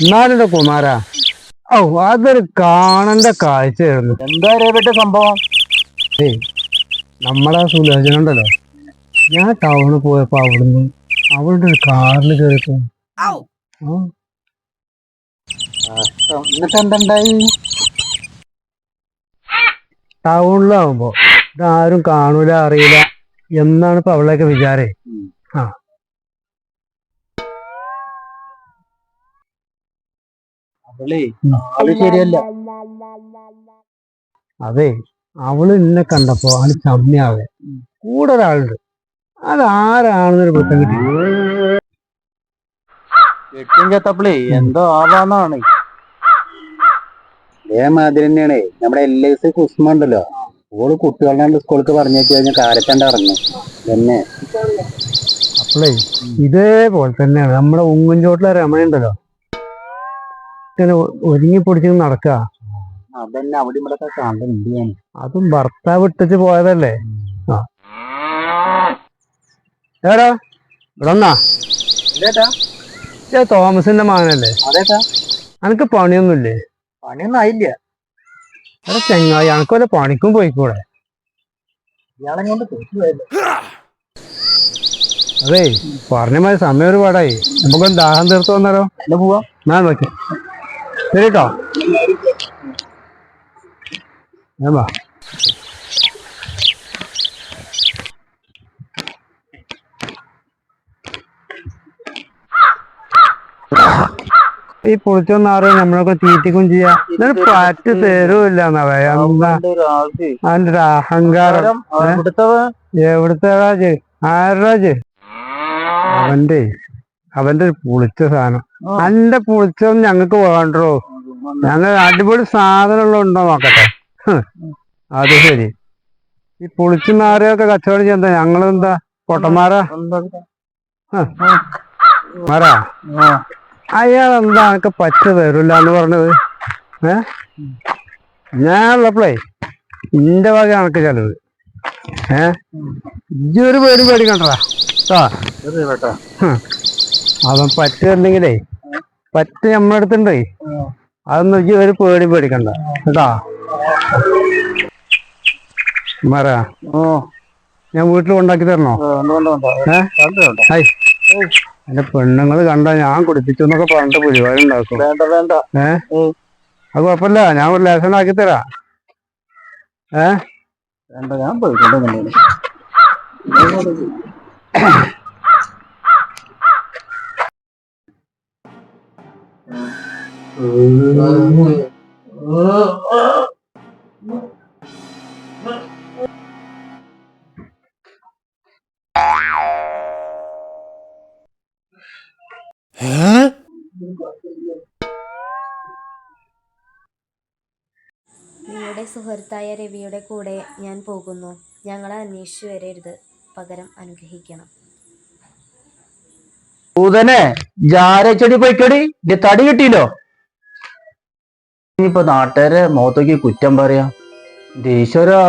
എന്നാലുണ്ടോ കുമാര? ഓ അതൊരു കാണേണ്ട കാഴ്ചയായിരുന്നു. എന്താ രേവട്ടെ സംഭവം? ഏയ് നമ്മളെ സുലോചന ഉണ്ടല്ലോ. ഞാൻ ടൗണിൽ പോയപ്പോ അവിടുന്ന് അവളുടെ ഒരു കാറിൽ കയറിപ്പോ എന്നിട്ട് എന്തുണ്ടായി? ടൗണിലാവുമ്പോ ഇതാരും കാണൂല അറിയില്ല എന്നാണ് ഇപ്പൊ അവളെയൊക്കെ വിചാരേ. ആ. അവളേ ആൾ ശരിയല്ല. അതെ അവൾ എന്നെ കണ്ടപ്പോ അവന് ചമ്മിയാവേ. കൂടെ ഒരാളുണ്ട്. അതാരാണെന്നൊരു പിടുത്തം കിട്ടി. വെട്ടും ചെത്തപ്പളേ എന്തോ ആവാന്നാണ്. അതേമാതിരി തന്നെയാണ്. നമ്മുടെ എൽ ഐ സി കുസ്മ ഉണ്ടല്ലോ. ഓൾ കുട്ടികളുടെ സ്കൂൾക്ക് പറഞ്ഞേച്ച് കഴിഞ്ഞാൽ കാരക്കണ്ട ഇറങ്ങും. തന്നെ. അപ്പളേ ഇതേപോലെ തന്നെയാണ്. നമ്മുടെ ഉങ്ങുംചോട്ടിലെ രമണ ഉണ്ടല്ലോ. ഇങ്ങനെ ഒരുങ്ങി പൊടിച്ച് നടക്കുക അതന്നെ അവിടെ ഇവിടെ കാണുന്നുണ്ട് ഞാൻ അതും ഭർത്താവ് ഇട്ടിച്ച് പോയതല്ലേ? ആ. ഏടാ ഇവിടന്നാ ഏ തോമസിന്റെ മകനല്ലേ? അനക്ക് പണിയൊന്നുമില്ലേ? പണിയൊന്നും ആയില്ല. എടാ ചെങ്ങായി അനക്ക് വല്ല പണിക്കും പോയിക്കൂടെ? അതേ പറഞ്ഞ മാതിരി സമയം ഒരുപാടായി. നമുക്കൊന്ന് ദാഹം തീർത്ത് വന്നാലോ എന്നാ പോവാ? ഞാൻ നോക്കി ശരി കേട്ടോ ഞാൻ വാ ഈ പൊളിച്ചൊന്നാറ് നമ്മളൊക്കെ തീറ്റിക്കും ചെയ്യാ? എന്നിട്ട് പാറ്റ് തരൂല്ല അതിന്റെ ഒരു അഹങ്കാരം. എവിടുത്തെ രാജ് ആരുടെ അവന്റെ. അവന്റെ ഒരു പുളിച്ച സാധനം. അന്റെ പുളിച്ചൊന്നും ഞങ്ങക്ക് വേണ്ടോ? ഞങ്ങൾ അടിപൊളി സാധനമുള്ള ഉണ്ടോ നോക്കട്ടെ. അത് ശരി. ഈ പുളിച്ചുമാരെയൊക്കെ കച്ചവടം ചെയ്യുന്ന ഞങ്ങളെന്താ? പൊട്ടന്മാരാ? മാരാ? അയാൾ എന്താ എനിക്ക് പറ്റ തരൂല എന്ന് പറഞ്ഞത്? ഏ? ഞാൻ ഉള്ളപ്പോഴേ ഇന്റെ വക കണക്ക് ചെലവ്. ഏ? ഇജ്ജൊരു പേരും പേടിക്കണ്ടടാ കേട്ടോ അവൻ പറ്റുന്നുണ്ടെങ്കിലേ പറ്റ് നമ്മുടെ അടുത്തുണ്ടേ അതൊന്നും ഇജ്ജ് ഒരു പേടി പേടിക്കണ്ട. കേട്ടാ? മാറാ ഓ. ഞാൻ വീട്ടിൽ കൊണ്ടാക്കി തരണോ? ഏ? എന്റെ പെണ്ണുങ്ങൾ കണ്ട ഞാൻ കുടിപ്പിച്ചു എന്നൊക്കെ പറഞ്ഞിട്ട് പരിപാടി ഉണ്ടാക്കും. ഏ? അത് കുഴപ്പമില്ല. ഞാൻ ഒരു ലേസൺ ആക്കി തരാ. ഏ? വേണ്ട ഞാൻ നിങ്ങളുടെ സുഹൃത്തായ രവിയുടെ കൂടെ ഞാൻ പോകുന്നു. ഞങ്ങളെ അന്വേഷിച്ചു വരരുത്. പകരം അനുഗ്രഹിക്കണം. ൂതനെ ജാരച്ചെടി പൊയ്ക്കടി. തടി കിട്ടിയില്ലോ? ഇനിയിപ്പോ നാട്ടുകാരെ മുഖത്തേക്ക് കുറ്റം പറയാ. ഈശ്വരാ.